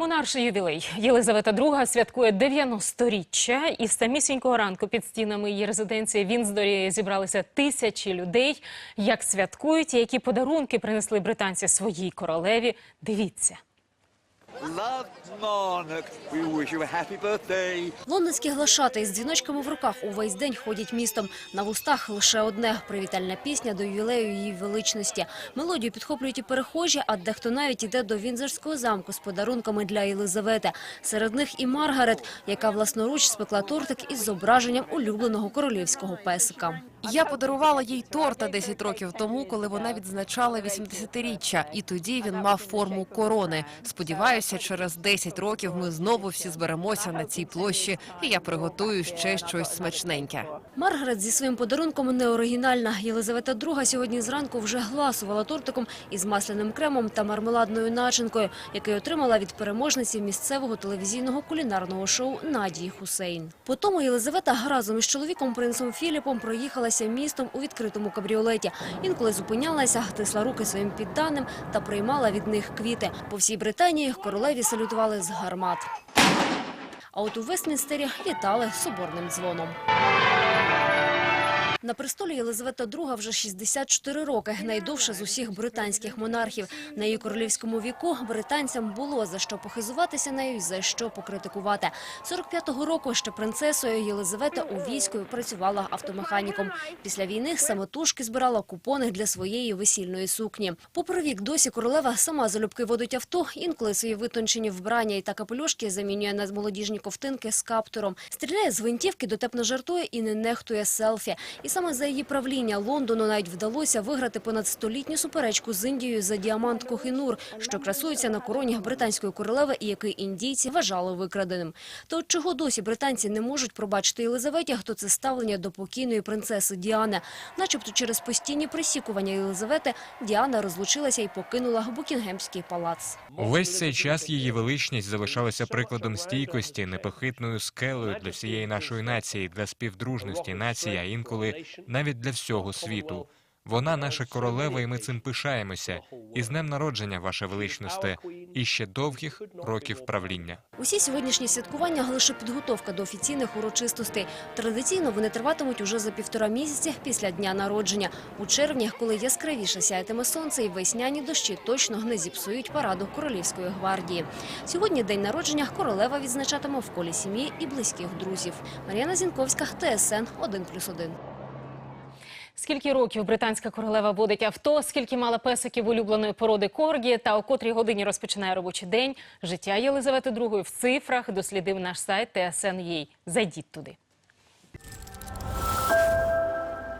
Монарший ювілей Єлизавета II святкує 90-річчя, і з самісінького ранку під стінами її резиденції в Вінздорі зібралися тисячі людей. Як святкують і які подарунки принесли британці своїй королеві. Дивіться. Лондонські глашати із дзвіночками в руках увесь день ходять містом. На вустах лише одне – привітальна пісня до ювілею її величності. Мелодію підхоплюють і перехожі, а дехто навіть іде до Вінзорського замку з подарунками для Єлизавети. Серед них і Маргарет, яка власноруч спекла тортик із зображенням улюбленого королівського песика. Я подарувала їй торта 10 років тому, коли вона відзначала 80-річчя, і тоді він мав форму корони. Сподіваюся, через 10 років ми знову всі зберемося на цій площі, і я приготую ще щось смачненьке. Маргарет зі своїм подарунком не оригінальна. Єлизавета II сьогодні зранку вже гласувала тортиком із масляним кремом та мармеладною начинкою, який отримала від переможниці місцевого телевізійного кулінарного шоу Надії Хусейн. Потім Єлизавета разом із чоловіком принцем Філіпом проїхалася містом у відкритому кабріолеті. Інколи зупинялася, тисла руки своїм підданим та приймала від них квіти. По всій Британії королеві салютували з гармат. А от у Вестмінстері літали соборним дзвоном. На престолі Єлизавета II вже 64 роки, найдовша з усіх британських монархів. На її королівському віку британцям було за що похизуватися нею і за що покритикувати. 45-го року ще принцесою Єлизавета у війську працювала автомеханіком. Після війни самотужки збирала купони для своєї весільної сукні. Попри вік, досі королева сама залюбки водить авто, інколи свої витончені вбрання і та капелюшки замінює на молодіжні ковтинки з каптуром. Стріляє з гвинтівки, дотепно жартує і не нехтує селфі. І саме за її правління Лондону навіть вдалося виграти понад столітню суперечку з Індією за діамант Кохінур, що красується на короні британської королеви і який індійці вважали викраденим. То чого досі британці не можуть пробачити Єлизаветі, хто це ставлення до покійної принцеси Діани. Начебто через постійні присікування Єлизавети Діана розлучилася і покинула Букінгемський палац. Увесь цей час її величність залишалася прикладом стійкості, непохитною скелею для всієї нашої нації, для співдружності нації, а інколи навіть для всього світу. Вона наша королева, і ми цим пишаємося. І з днем народження, ваша величносте, і ще довгих років правління. Усі сьогоднішні святкування – лише підготовка до офіційних урочистостей. Традиційно вони триватимуть уже за півтора місяці після дня народження. У червні, коли яскравіше сяятиме сонце і весняні дощі точно не зіпсують параду Королівської гвардії. Сьогодні день народження королева відзначатиме в колі сім'ї і близьких друзів. Мар'яна Зінковська, ТСН 1+,1. Скільки років британська королева водить авто, скільки мала песиків улюбленої породи коргі та о котрій годині розпочинає робочий день. Життя Єлизавети II в цифрах дослідив наш сайт TSN.ua. Зайдіть туди.